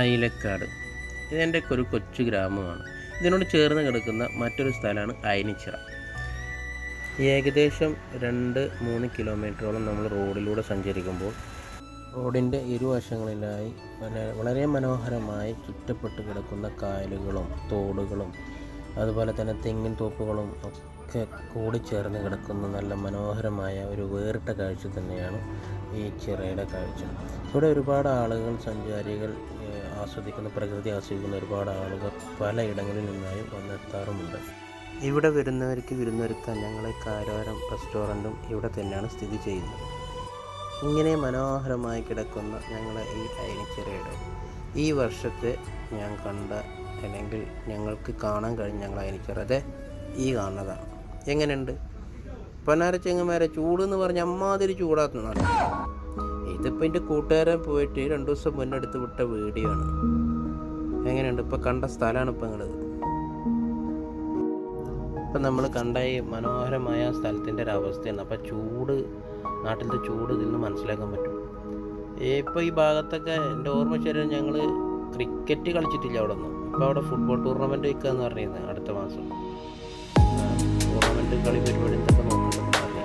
അയിലക്കാട്. ഇതെന്റെ ഒരു കൊച്ചു ഗ്രാമമാണ്. ഇതിനോട് ചേർന്ന് കിടക്കുന്ന മറ്റൊരു സ്ഥലമാണ് അയനിച്ചിറ. ഏകദേശം രണ്ട് മൂന്ന് കിലോമീറ്ററോളം നമ്മൾ റോഡിലൂടെ സഞ്ചരിക്കുമ്പോൾ റോഡിന്റെ ഇരുവശങ്ങളിലായി വളരെ മനോഹരമായി ചുറ്റപ്പെട്ട് കിടക്കുന്ന കായലുകളും തോടുകളും അതുപോലെ തന്നെ തെങ്ങിൻ തോപ്പുകളും ഒക്കെ കൂടിച്ചേർന്ന് കിടക്കുന്ന നല്ല മനോഹരമായ ഒരു വേറിട്ട കാഴ്ച തന്നെയാണ് ഈ ചിറയുടെ കാഴ്ച. ഇവിടെ ഒരുപാട് ആളുകൾ സഞ്ചാരികൾ ആസ്വദിക്കുന്ന പ്രകൃതി ആസ്വദിക്കുന്ന ഒരുപാട് ആളുകൾ പലയിടങ്ങളിൽ നിന്നായും വന്നെത്താറുമുണ്ട്. ഇവിടെ വരുന്നവർക്ക് വിരുന്നൊരുക്കാൻ ഞങ്ങളെ കാരോരം റെസ്റ്റോറന്റും ഇവിടെ തന്നെയാണ് സ്ഥിതി ചെയ്യുന്നത്. ഇങ്ങനെ മനോഹരമായി കിടക്കുന്ന ഞങ്ങളെ ഈ അയനിച്ചിറയുടെ ഈ വർഷത്തെ ഞാൻ കണ്ട അല്ലെങ്കിൽ ഞങ്ങൾക്ക് കാണാൻ കഴിഞ്ഞ ഞങ്ങൾ അയനിച്ചിറത് ഈ കാണുന്നതാണ്. എങ്ങനെയുണ്ട്? പൊന്നാര ചെങ്ങന്മാരെ ചൂട് എന്ന് പറഞ്ഞ അമ്മാതിരി ചൂടാത്തുന്നതാണ് ഇതിപ്പോൾ എന്റെ കൂട്ടുകാരൻ പോയിട്ട് രണ്ട് ദിവസം മുന്നെടുത്ത് വിട്ട വീഡിയോ ആണ്. എങ്ങനെയുണ്ട്? ഇപ്പോൾ കണ്ട സ്ഥലമാണ് ഇപ്പോൾ നിങ്ങളത് ഇപ്പം നമ്മൾ കണ്ട ഈ മനോഹരമായ സ്ഥലത്തിന്റെ ഒരു അവസ്ഥയാണ്. അപ്പൊ ചൂട് നാട്ടിലത്തെ ചൂട് ഇതിൽ നിന്ന് മനസ്സിലാക്കാൻ പറ്റും. ഇപ്പോൾ ഈ ഭാഗത്തൊക്കെ എന്റെ ഓർമ്മ ശരീരം ഞങ്ങൾ ക്രിക്കറ്റ് കളിച്ചിട്ടില്ല അവിടെ നിന്ന് ഇപ്പോൾ അവിടെ ഫുട്ബോൾ ടൂർണമെന്റ് വയ്ക്കുക എന്ന് പറഞ്ഞിരുന്നത് അടുത്ത മാസം. ടൂർണമെന്റ് കളി എന്തൊക്കെ